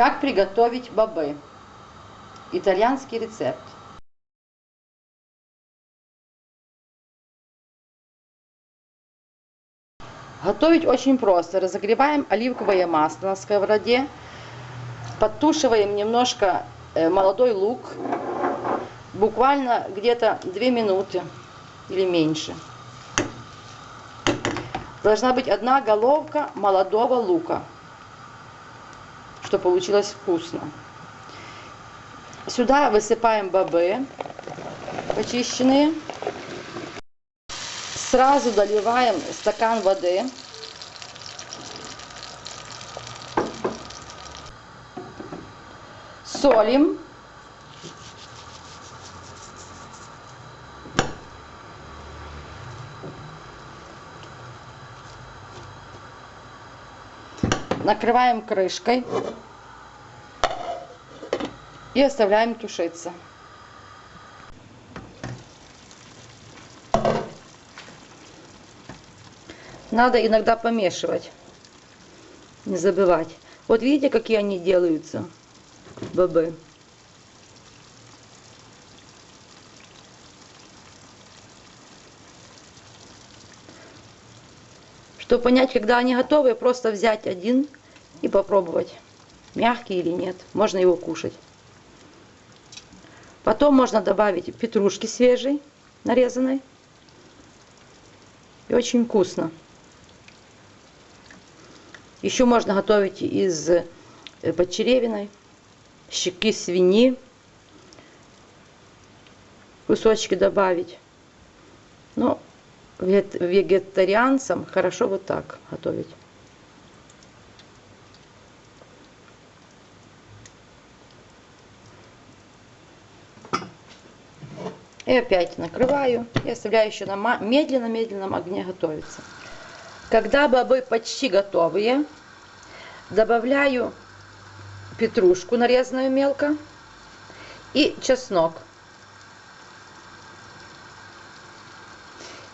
Как приготовить бобы? Итальянский рецепт. Готовить очень просто. Разогреваем оливковое масло на сковороде. Подтушиваем немножко э, молодой лук. Буквально где-то 2 минуты или меньше. Должна быть одна головка молодого лука, чтобы получилось вкусно. Сюда высыпаем бобы почищенные. Сразу доливаем стакан воды. Солим. Накрываем крышкой и оставляем тушиться. Надо иногда помешивать. Не забывать. Вот видите, какие они делаются, бобы. Чтобы понять, когда они готовы, просто взять один и попробовать, мягкий или нет. Можно его кушать. Потом можно добавить петрушки свежей, нарезанной. И очень вкусно. Еще можно готовить из э, подчеревиной, щеки свиньи, кусочки добавить. Вегетарианцам хорошо вот так готовить. И опять накрываю и оставляю еще на медленно-медленном огне готовиться. Когда бобы почти готовые, добавляю петрушку, нарезанную мелко, и чеснок.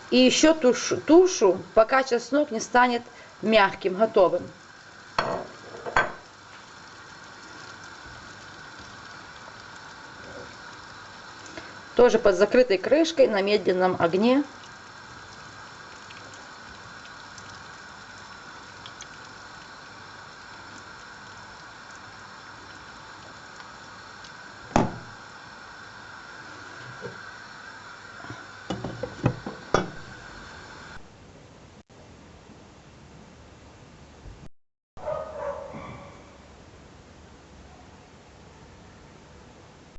И еще тушу, тушу, пока чеснок не станет мягким, готовым. Тоже под закрытой крышкой на медленном огне